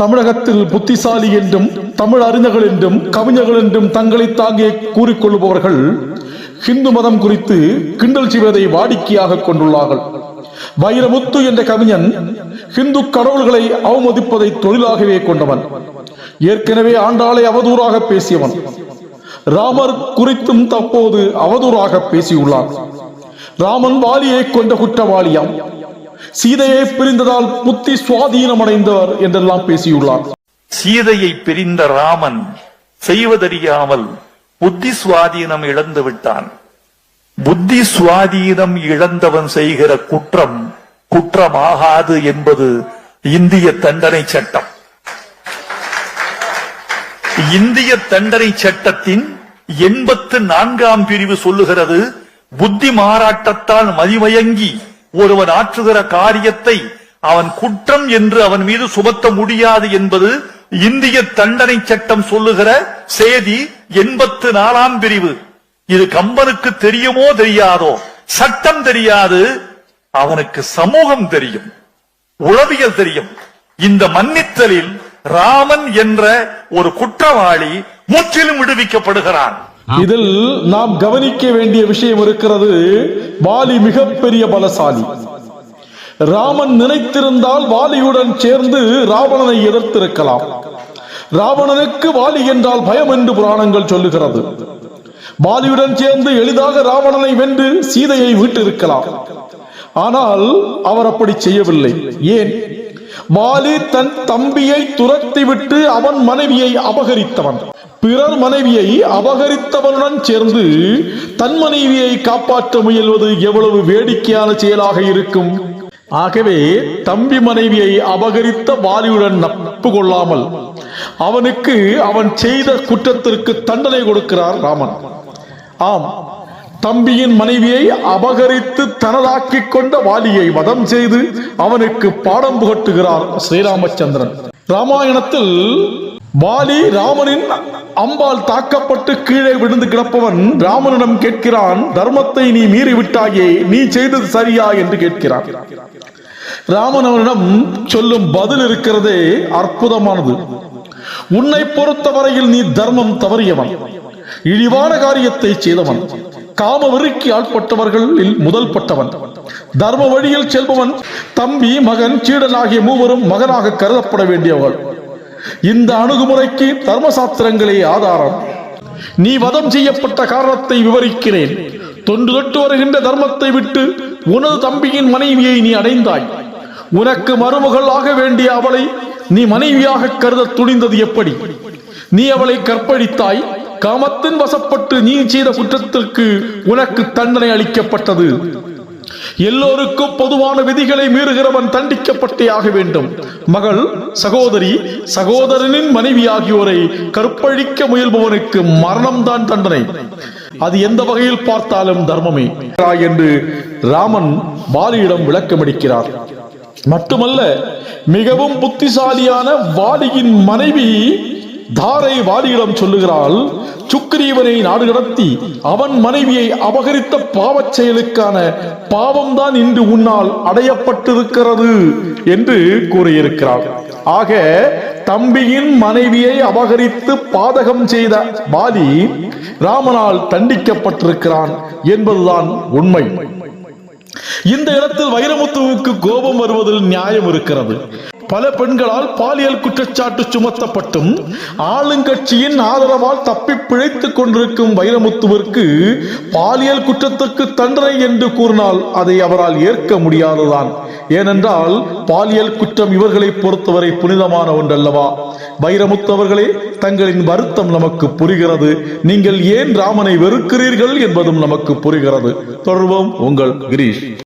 தமிழகத்தில் புத்திசாலி என்றும் தமிழ் அறிஞர்கள் என்றும் கவிஞர்கள் என்றும் தங்களை தாங்கே கூறிக்கொள்பவர்கள் ஹிந்து மதம் குறித்து கிண்டல் செய்வதை வாடிக்கையாக கொண்டுள்ளார்கள். வைரமுத்து என்ற கவிஞன் ஹிந்து கடவுள்களை அவமதிப்பதை தொழிலாகவே கொண்டவன். ஏற்கனவே ஆண்டாளை அவதூறாக பேசியவன். ராமர் குறித்தும் தற்போது அவதூறாக பேசியுள்ளார் ராமன் வாலியை கொண்ட குற்றவாளியாம். சீதையை பிரிந்ததால் புத்தி சுவாதீனம் அடைந்தவர் என்றெல்லாம் பேசியுள்ளார். சீதையை பிரிந்த ராமன் செய்வதறியாமல் புத்தி சுவாதீனம் இழந்து விட்டான். புத்தி சுவாதீனம் இழந்தவன் செய்கிற குற்றம் குற்றமாகாது என்பது இந்திய தண்டனை சட்டம். இந்திய தண்டனை சட்டத்தின் எண்பத்து நான்காம் பிரிவு சொல்லுகிறது புத்தி மாறாட்டத்தால் மதிமயங்கி ஒருவன் ஆற்றுகிற காரியத்தை அவன் குற்றம் என்று அவன் மீது சுமத்த முடியாது என்பது இந்திய தண்டனை சட்டம் சொல்லுகிற செய்தி எண்பத்து நாலாம் பிரிவு. இது கம்பனுக்கு தெரியுமோ தெரியாதோ? சட்டம் தெரியாது. அவனுக்கு சமூகம் தெரியும். உளவியல் தெரியும். இந்த மன்னித்தலில் ராமன் என்ற ஒரு குற்றவாளி முற்றிலும் விடுவிக்கப்படுகிறான். இதில் நாம் கவனிக்க வேண்டிய விஷயம் இருக்கிறது வாலி மிகப்பெரிய பலசாலி. ராமன் நினைத்திருந்தால் வாலியுடன் சேர்ந்து ராவணனை எதிர்த்திருக்கலாம். ராவணனுக்கு வாலி என்றால் பயம் என்று புராணங்கள் சொல்லுகிறது. வாலியுடன் சேர்ந்து எளிதாக ராவணனை வென்று சீதையை மீட்டிருக்கலாம் ஆனால் அவர் அப்படி செய்யவில்லை. ஏன்? வாலி தன் தம்பியை துரத்திவிட்டு அவன் மனைவியை அபகரித்தவன். பிறர் மனைவியை அபகரித்தவனுடன் சேர்ந்து தன் மனைவியை காப்பாற்ற முயல்வது எவ்வளவு வேடிக்கையான செயலாக இருக்கும்? ஆகவே தம்பி மனைவியை அபகரித்த வாலியுடன் நட்பு கொள்ளாமல் அவனுக்கு அவன் செய்த குற்றத்திற்கு தண்டனை கொடுக்கிறார் ராமன். ஆம் தம்பியின் மனைவியை அபகரித்து தனதாக்கிக் கொண்ட வாலியை வதம் செய்து அவனுக்கு பாடம் புகட்டுகிறார் ஸ்ரீராமச்சந்திரன். ராமாயணத்தில் வாலி ராமனின் அம்பால் தாக்கப்பட்டு கீழே விழுந்து கிடப்பவன் ராமனிடம் கேட்கிறான் தர்மத்தை நீ மீறிவிட்டாயே நீ செய்தது சரியா? என்று கேட்கிறான். ராமன் அவனிடம் சொல்லும் பதில் இருக்கிறதே அற்புதமானது. உன்னை பொறுத்தவரையில் நீ தர்மம் தவறியவன். இழிவான காரியத்தை செய்தவன். காம வெறுக்கி ஆட்பட்டவர்களில் முதல் பட்டவன் தர்ம வழியில் செல்பவன் தம்பி மகன் சீடன் ஆகிய மூவரும் மகனாக கருதப்பட வேண்டியவர்கள். இந்த அணுகுமுறைக்கு தர்மசாஸ்திரங்களே ஆதாரம். நீ வதம் செய்யப்பட்ட காரணத்தை விவரிக்கிறேன். தொன்று தொட்டு வருகின்ற தர்மத்தை விட்டு உனது தம்பியின் மனைவியை நீ அடைந்தாய். உனக்கு மருமகள் ஆக வேண்டிய அவளை நீ மனைவியாக கருத துணிந்தது எப்படி? நீ அவளை கற்பழித்தாய். காமத்தின் வசப்பட்டு நீ செய்த குற்றத்திற்கு உனக்கு தண்டனை அளிக்கப்பட்டது. எல்லோருக்கும் பொதுவான விதிகளை மீறுகிறவன் தண்டிக்கப்பட்டே ஆக வேண்டும். மகள் சகோதரி சகோதரனின் மனைவி ஆகியோரை கற்பழிக்க முயல்பவனுக்கு மரணம்தான் தண்டனை. அது எந்த வகையில் பார்த்தாலும் தர்மமே. என்று ராமன் பாலியிடம் விளக்கமளிக்கிறார். மட்டுமல்ல மிகவும் புத்திசாலியான வாலியின் மனைவி தாரை வாலியிடம் சொல்லுகிறாள் சுக்ரீவனை நாடு கடத்தி அவன் மனைவியை அபகரித்த பாவச் செயலுக்கான பாவம்தான் இன்று உன்னால் அடையப்பட்டிருக்கிறது என்று கூறியிருக்கிறார் ஆக தம்பியின் மனைவியை அபகரித்து பாதகம் செய்த பாலி ராமனால் தண்டிக்கப்பட்டிருக்கிறான் என்பதுதான் உண்மை. இந்த இடத்தில் வைரமுத்துவுக்கு கோபம் வருவதில் நியாயம் இருக்கிறது. பல பெண்களால் பாலியல் குற்றச்சாட்டு சுமத்தப்பட்டும் ஆளுங்கட்சியின் ஆதரவால் தப்பி பிழைத்துக் கொண்டிருக்கும் வைரமுத்துவிற்கு பாலியல் குற்றத்துக்கு தண்டனை என்று கூறினால் அதை அவரால் ஏற்க முடியாதுதான். ஏனென்றால் பாலியல் குற்றம் இவர்களை பொறுத்தவரை புனிதமான ஒன்றல்லவா? வைரமுத்து அவர்களே தங்களின் வருத்தம் நமக்கு புரிகிறது. நீங்கள் ஏன் ராமனை வெறுக்கிறீர்கள் என்பதும் நமக்கு புரிகிறது. தொடர்வோம் உங்கள் கிரீஷ்.